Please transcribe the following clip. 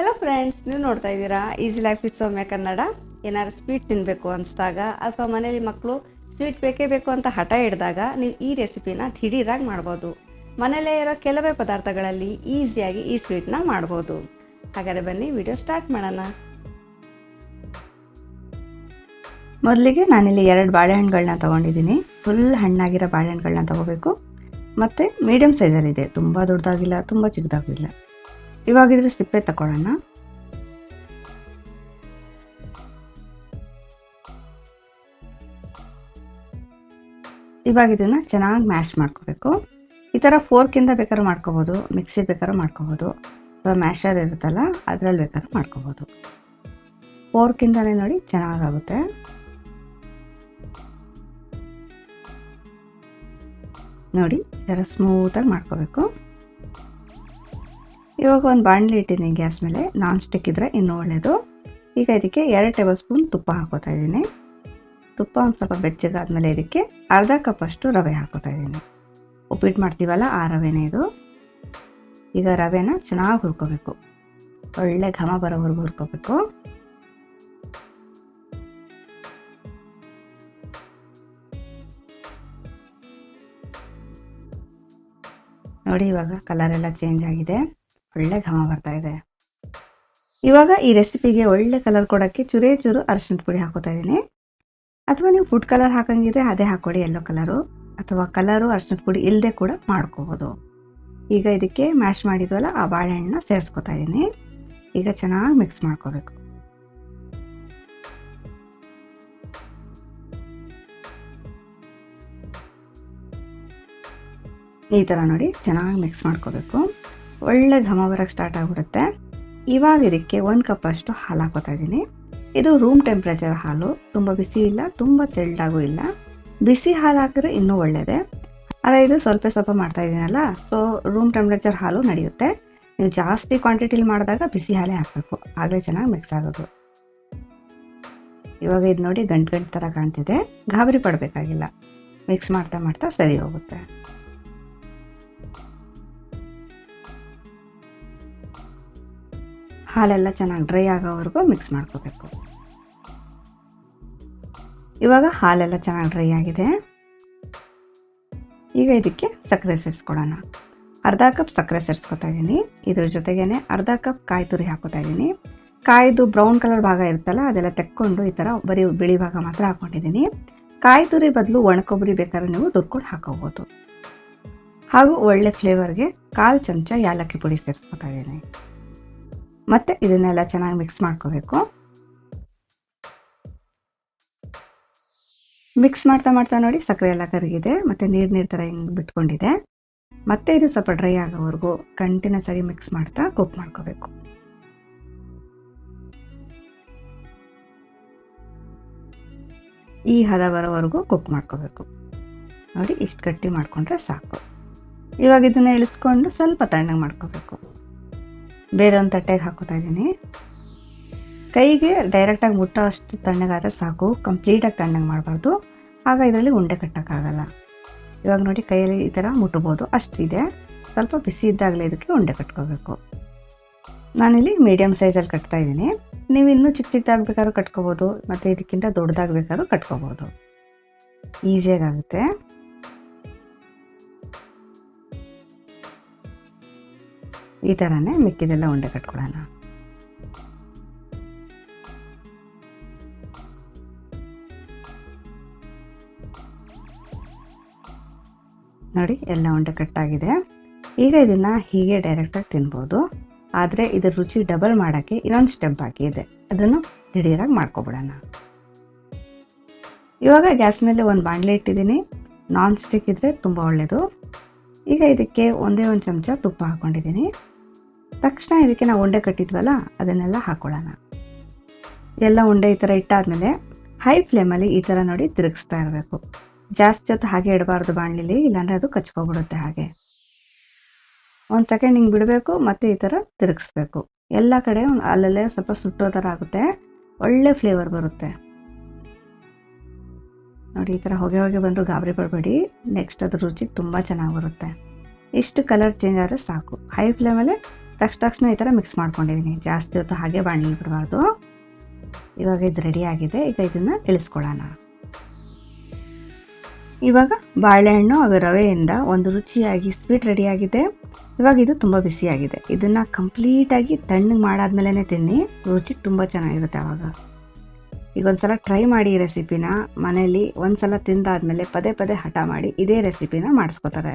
Hello friends ನೀವು ನೋಡ್ತಾ ಇದ್ದೀರಾ easy life with Soumya Kannada ಏನಾದ್ರು ಸ್ವೀಟ್ ತಿನ್ನಬೇಕು ಅನಿಸಿದಾಗ ಅಥವಾ ಮನೇಲಿ ಮಕ್ಕಳು ಸ್ವೀಟ್ ಬೇಕೇ ಬೇಕು ಅಂತ ಹಠ ಹಿಡಿದಾಗ ನೀವು ಈ ರೆಸಿಪಿನ ದಿಢೀರಾಗಿ ಮಾಡ್ಬೋದು. ಮನೆಯಲ್ಲೇ ಇರೋ ಕೆಲವೇ ಪದಾರ್ಥಗಳಲ್ಲಿ ಈಸಿಯಾಗಿ ಈ ಸ್ವೀಟ್ನ ಮಾಡ್ಬೋದು. ಹಾಗಾದರೆ ಬನ್ನಿ ವಿಡಿಯೋ ಸ್ಟಾರ್ಟ್ ಮಾಡೋಣ. ಮೊದಲಿಗೆ ನಾನಿಲ್ಲಿ ಎರಡು ಬಾಳೆಹಣ್ಣುಗಳನ್ನ ತೊಗೊಂಡಿದ್ದೀನಿ. ಫುಲ್ ಹಣ್ಣಾಗಿರೋ ಬಾಳೆಹಣ್ಣುಗಳನ್ನ ತೊಗೋಬೇಕು. ಮತ್ತು ಮೀಡಿಯಮ್ ಸೈಜಲ್ಲಿದೆ ತುಂಬ ದೊಡ್ಡದಾಗಿಲ್ಲ, ತುಂಬ ಚಿಕ್ಕದಾಗಿಲ್ಲ. ಇವಾಗಿದ್ರೆ ಸಿಪ್ಪೆ ತಗೊಳ್ಳೋಣ ಇವಾಗ ಇದನ್ನು ಚೆನ್ನಾಗಿ ಮ್ಯಾಶ್ ಮಾಡ್ಕೋಬೇಕು. ಈ ಥರ ಫೋರ್ಕಿಂದ ಬೇಕಾದ್ರೂ ಮಾಡ್ಕೋಬೋದು ಮಿಕ್ಸಿ ಬೇಕಾದ್ರೂ ಮಾಡ್ಕೋಬೋದು. ಅಥವಾ ಮ್ಯಾಶರ್ ಇರುತ್ತಲ್ಲ, ಅದರಲ್ಲಿ ಬೇಕಾದ್ರೂ ಮಾಡ್ಕೋಬೋದು. ಫೋರ್ಕಿಂದಲೇ ನೋಡಿ ಚೆನ್ನಾಗಾಗುತ್ತೆ. ನೋಡಿ, ಈ ಥರ ಸ್ಮೂತಾಗಿ ಮಾಡ್ಕೋಬೇಕು. ಇವಾಗ ಒಂದು ಬಾಣಲಿ ಇಟ್ಟಿದ್ದೀನಿ ಗ್ಯಾಸ್ ಮೇಲೆ. ನಾನ್ ಸ್ಟಿಕ್ ಇದ್ದರೆ ಇನ್ನೂ ಒಳ್ಳೆಯದು ಈಗ ಇದಕ್ಕೆ ಎರಡು ಟೇಬಲ್ ಸ್ಪೂನ್ ತುಪ್ಪ ಹಾಕೋತಾ ಇದ್ದೀನಿ. ತುಪ್ಪ ಒಂದು ಸ್ವಲ್ಪ ಬೆಚ್ಚಗಾದ್ಮೇಲೆ ಇದಕ್ಕೆ ಅರ್ಧ ಕಪ್ಪಷ್ಟು ರವೆ ಹಾಕೋತಾ ಇದ್ದೀನಿ. ಉಪ್ಪಿಟ್ಟು ಮಾಡ್ತೀವಲ್ಲ ಆ ರವೆನೇ ಇದು. ಈಗ ರವೆನ ಚೆನ್ನಾಗಿ ಹುರ್ಕೋಬೇಕು. ಒಳ್ಳೆ ಘಮ ಬರೋವರೆಗೂ ಹುರ್ಕೋಬೇಕು. ನೋಡಿ ಇವಾಗ ಕಲರ್ ಎಲ್ಲ ಚೇಂಜ್ ಆಗಿದೆ. ಒಳ್ಳೆ ಘಮ ಬರ್ತಾ ಇದೆ. ಇವಾಗ ಈ ರೆಸಿಪಿಗೆ ಒಳ್ಳೆ ಕಲರ್ ಕೊಡೋಕ್ಕೆ ಚೂರೇ ಚೂರು ಅರಿಶಿನ ಪುಡಿ ಹಾಕೋತಾ ಇದ್ದೀನಿ. ಅಥವಾ ನೀವು ಫುಡ್ ಕಲರ್ ಹಾಕಂಗಿದ್ರೆ ಅದೇ ಹಾಕ್ಕೊಡಿ ಎಲ್ಲೋ ಕಲರು ಅಥವಾ ಕಲರು ಅರ್ಶಿನದ ಪುಡಿ ಇಲ್ಲದೆ ಕೂಡ ಮಾಡ್ಕೋಬೋದು. ಈಗ ಇದಕ್ಕೆ ಮ್ಯಾಶ್ ಮಾಡಿದ್ವಲ್ಲ, ಆ ಬಾಳೆಹಣ್ಣನ್ನ ಸೇರಿಸ್ಕೊತಾ ಇದ್ದೀನಿ. ಈಗ ಚೆನ್ನಾಗಿ ಮಿಕ್ಸ್ ಮಾಡ್ಕೋಬೇಕು. ಈ ಥರ ನೋಡಿ ಚೆನ್ನಾಗಿ ಮಿಕ್ಸ್ ಮಾಡ್ಕೋಬೇಕು. ಒಳ್ಳೆ ಘಮ ಬರೋಕ್ಕೆ ಸ್ಟಾರ್ಟ್ ಆಗಿಬಿಡುತ್ತೆ. ಇವಾಗ ಇದಕ್ಕೆ ಒಂದು ಕಪ್ಪಷ್ಟು ಹಾಲು ಹಾಕೋತಾ ಇದ್ದೀನಿ ಇದು ರೂಮ್ ಟೆಂಪ್ರೇಚರ್ ಹಾಲು. ತುಂಬ ಬಿಸಿ ಇಲ್ಲ, ತುಂಬ ತೆಳ್ಳಾಗೂ ಇಲ್ಲ. ಬಿಸಿ ಹಾಲು ಹಾಕಿದ್ರೆ ಇನ್ನೂ ಒಳ್ಳೆಯದೇ ಆದರೆ ಇದು ಸ್ವಲ್ಪ ಸ್ವಲ್ಪ ಮಾಡ್ತಾ ಇದ್ದೀನಲ್ಲ ಸೊ ರೂಮ್ ಟೆಂಪ್ರೇಚರ್ ಹಾಲು ನಡೆಯುತ್ತೆ. ನೀವು ಜಾಸ್ತಿ ಕ್ವಾಂಟಿಟಿಲಿ ಮಾಡಿದಾಗ ಬಿಸಿ ಹಾಲೇ ಹಾಕಬೇಕು. ಆಗಲೇ ಚೆನ್ನಾಗಿ ಮಿಕ್ಸ್ ಆಗೋದು. ಇವಾಗ ಇದು ನೋಡಿ ಗಂಟು ಗಂಟು ಥರ ಕಾಣ್ತಿದೆ. ಗಾಬರಿ ಪಡಬೇಕಾಗಿಲ್ಲ. ಮಿಕ್ಸ್ ಮಾಡ್ತಾ ಮಾಡ್ತಾ ಸರಿ ಹೋಗುತ್ತೆ. ಹಾಲೆಲ್ಲ ಚೆನ್ನಾಗಿ ಡ್ರೈ ಆಗೋವರೆಗೂ ಮಿಕ್ಸ್ ಮಾಡ್ಕೋಬೇಕು. ಇವಾಗ ಹಾಲೆಲ್ಲ ಚೆನ್ನಾಗಿ ಡ್ರೈ ಆಗಿದೆ. ಈಗ ಇದಕ್ಕೆ ಸಕ್ಕರೆ ಸೇರಿಸ್ಕೊಡೋಣ. ಅರ್ಧ ಕಪ್ ಸಕ್ಕರೆ ಸೇರಿಸ್ಕೊತಾ ಇದ್ದೀನಿ ಇದ್ರ ಜೊತೆಗೇ ಅರ್ಧ ಕಪ್ ಕಾಯಿ ತುರಿ ಹಾಕೋತಾ ಇದ್ದೀನಿ ಕಾಯ್ದು ಬ್ರೌನ್ ಕಲರ್ ಭಾಗ ಇರುತ್ತಲ್ಲ, ಅದೆಲ್ಲ ತೆಕ್ಕೊಂಡು ಈ ಥರ ಬರೀ ಬಿಳಿ ಭಾಗ ಮಾತ್ರ ಹಾಕ್ಕೊಂಡಿದ್ದೀನಿ ಕಾಯಿ ತುರಿ ಬದಲು ಒಣಕೊಬ್ಬರಿ ಬೇಕಾದ್ರೆ ನೀವು ದುರ್ಕೊಂಡು ಹಾಕೋಬೋದು. ಹಾಗೂ ಒಳ್ಳೆ ಫ್ಲೇವರ್ಗೆ ಕಾಲು ಚಮಚ ಯಾಲಕ್ಕಿ ಪುಡಿ ಸೇರಿಸ್ಕೊತಾ ಇದ್ದೀನಿ ಮತ್ತು ಇದನ್ನೆಲ್ಲ ಚೆನ್ನಾಗಿ ಮಿಕ್ಸ್ ಮಾಡ್ಕೋಬೇಕು. ಮಿಕ್ಸ್ ಮಾಡ್ತಾ ಮಾಡ್ತಾ ನೋಡಿ ಸಕ್ಕರೆ ಎಲ್ಲ ಕರಗಿದೆ, ಮತ್ತು ನೀರು ನೀರು ಥರ ಹಿಂಗೆ ಬಿಟ್ಕೊಂಡಿದೆ. ಮತ್ತೆ ಇದು ಸ್ವಲ್ಪ ಡ್ರೈ ಆಗೋವರೆಗೂ ಕಂಟಿನ್ಯೂಸ್ ಆಗಿ ಮಿಕ್ಸ್ ಮಾಡ್ತಾ ಕುಕ್ ಮಾಡ್ಕೋಬೇಕು. ಈ ಹದ ಬರೋವರೆಗೂ ಕುಕ್ ಮಾಡ್ಕೋಬೇಕು. ನೋಡಿ ಇಷ್ಟು ಗಟ್ಟಿ ಮಾಡಿಕೊಂಡ್ರೆ ಸಾಕು. ಇವಾಗ ಇದನ್ನು ಇಳಿಸ್ಕೊಂಡು ಸ್ವಲ್ಪ ತಣ್ಣಗೆ ಮಾಡ್ಕೋಬೇಕು. ಬೇರೆ ತಟ್ಟೆಗೆ ಹಾಕೋತಾ ಇದ್ದೀನಿ. ಕೈಗೆ ಡೈರೆಕ್ಟಾಗಿ ಮುಟ್ಟೋ ಅಷ್ಟು ತಣ್ಣಗಾದರೆ ಸಾಕು. ಕಂಪ್ಲೀಟಾಗಿ ತಣ್ಣಗೆ ಮಾಡಬಾರ್ದು. ಆಗ ಇದರಲ್ಲಿ ಉಂಡೆ ಕಟ್ಟೋಕ್ಕಾಗಲ್ಲ. ಇವಾಗ ನೋಡಿ ಕೈಯಲ್ಲಿ ಈ ಥರ ಮುಟ್ಬೋದು. ಅಷ್ಟಿದೆ ಸ್ವಲ್ಪ ಬಿಸಿ ಇದ್ದಾಗಲೇ ಇದಕ್ಕೆ ಉಂಡೆ ಕಟ್ಕೋಬೇಕು. ನಾನಿಲ್ಲಿ ಮೀಡಿಯಮ್ ಸೈಜಲ್ಲಿ ಕಟ್ತಾ ಇದ್ದೀನಿ. ನೀವು ಇನ್ನೂ ಚಿಕ್ಕ ಚಿಕ್ಕದಾಗಬೇಕಾದ್ರೂ ಕಟ್ಕೋಬೋದು. ಮತ್ತು ಇದಕ್ಕಿಂತ ದೊಡ್ಡದಾಗಬೇಕಾದ್ರೂ ಕಟ್ಕೋಬೋದು. ಈಸಿಯಾಗುತ್ತೆ ಈ ಥರನೇ ಮಿಕ್ಕಿದೆಲ್ಲ ಉಂಡೆ ಕಟ್ಕೊಳ್ಳೋಣ ನೋಡಿ, ಎಲ್ಲ ಉಂಡೆ ಕಟ್ಟಾಗಿದೆ. ಈಗ ಇದನ್ನು ಹೀಗೆ ಡೈರೆಕ್ಟಾಗಿ ತಿನ್ಬೋದು. ಆದರೆ ಇದರ ರುಚಿ ಡಬಲ್ ಮಾಡೋಕ್ಕೆ ಇನ್ನೊಂದು ಸ್ಟೆಪ್ ಬಾಕಿ ಇದೆ. ಅದನ್ನು ದಿಢೀರಾಗಿ ಮಾಡ್ಕೊಬಿಡೋಣ. ಇವಾಗ ಗ್ಯಾಸ್ ಮೇಲೆ ಒಂದು ಬಾಣಲೆ ಇಟ್ಟಿದ್ದೀನಿ. ನಾನ್ ಸ್ಟಿಕ್ ಇದ್ದರೆ ತುಂಬ ಒಳ್ಳೆಯದು ಈಗ ಇದಕ್ಕೆ ಒಂದೇ ಒಂದು ಚಮಚ ತುಪ್ಪ ಹಾಕ್ಕೊಂಡಿದ್ದೀನಿ ತಕ್ಷಣ ಇದಕ್ಕೆ ನಾವು ಉಂಡೆ ಕಟ್ಟಿದ್ವಲ್ಲ, ಅದನ್ನೆಲ್ಲ ಹಾಕ್ಕೊಳ್ಳೋಣ ಎಲ್ಲ ಉಂಡೆ ಈ ಥರ ಇಟ್ಟಾದಮೇಲೆ ಹೈ ಫ್ಲೇಮಲ್ಲಿ ಈ ಥರ ನೋಡಿ ತಿರುಗಿಸ್ತಾ ಇರಬೇಕು. ಜಾಸ್ತಿ ಹೊತ್ತು ಹಾಗೆ ಇಡಬಾರ್ದು ಬಾಣಲಿಲಿ, ಇಲ್ಲಾಂದರೆ ಅದು ಕಚ್ಕೊಬಿಡುತ್ತೆ ಹಾಗೆ. ಒಂದು ಸೆಕೆಂಡ್ ಹಿಂಗೆ ಬಿಡಬೇಕು, ಮತ್ತು ಈ ಥರ ತಿರುಗಿಸ್ಬೇಕು. ಎಲ್ಲ ಕಡೆ ಅಲ್ಲಲ್ಲೇ ಸ್ವಲ್ಪ ಸುಟ್ಟೋ ಥರ ಆಗುತ್ತೆ, ಒಳ್ಳೆ ಫ್ಲೇವರ್ ಬರುತ್ತೆ. ನೋಡಿ, ಈ ಥರ ಹೊಗೆ ಹೊಗೆ ಬಂದರೂ ಗಾಬರಿ ಪಡಬೇಡಿ ನೆಕ್ಸ್ಟ್ ಅದ್ರ ರುಚಿ ತುಂಬ ಚೆನ್ನಾಗಿ ಬರುತ್ತೆ ಇಷ್ಟು ಕಲರ್ ಚೇಂಜ್ ಆದರೆ ಸಾಕು. ಹೈ ಫ್ಲೇಮಲ್ಲೇ ತಕ್ಷಣ ತಕ್ಷಣ ಈ ಥರ ಮಿಕ್ಸ್ ಮಾಡ್ಕೊಂಡಿದ್ದೀನಿ. ಜಾಸ್ತಿ ಹೊತ್ತು ಹಾಗೆ ಬಾಣಲಿ ಬಿಡಬಾರ್ದು. ಇವಾಗ ಇದು ರೆಡಿ ಆಗಿದೆ. ಈಗ ಇದನ್ನು ಇಳಿಸ್ಕೊಳ್ಳೋಣ. ಇವಾಗ ಬಾಳೆಹಣ್ಣು ಹಾಗೂ ರವೆಯಿಂದ ಒಂದು ರುಚಿಯಾಗಿ ಸ್ವೀಟ್ ರೆಡಿಯಾಗಿದೆ ಇವಾಗ ಇದು ತುಂಬ ಬಿಸಿಯಾಗಿದೆ ಇದನ್ನು ಕಂಪ್ಲೀಟಾಗಿ ತಣ್ಣಗೆ ಮಾಡಾದ್ಮೇಲೆ ತಿನ್ನಿ. ರುಚಿ ತುಂಬ ಚೆನ್ನಾಗಿರುತ್ತೆ ಆವಾಗ ಈಗ ಒಂದ್ಸಲ ಟ್ರೈ ಮಾಡಿ ಈ ರೆಸಿಪಿನ ಮನೇಲಿ ಒಂದ್ಸಲ ತಿಂದಾದ್ಮೇಲೆ ಪದೇ ಪದೇ ಹಠ ಮಾಡಿ ಇದೇ ರೆಸಿಪಿನ ಮಾಡಿಸ್ಕೋತಾರೆ.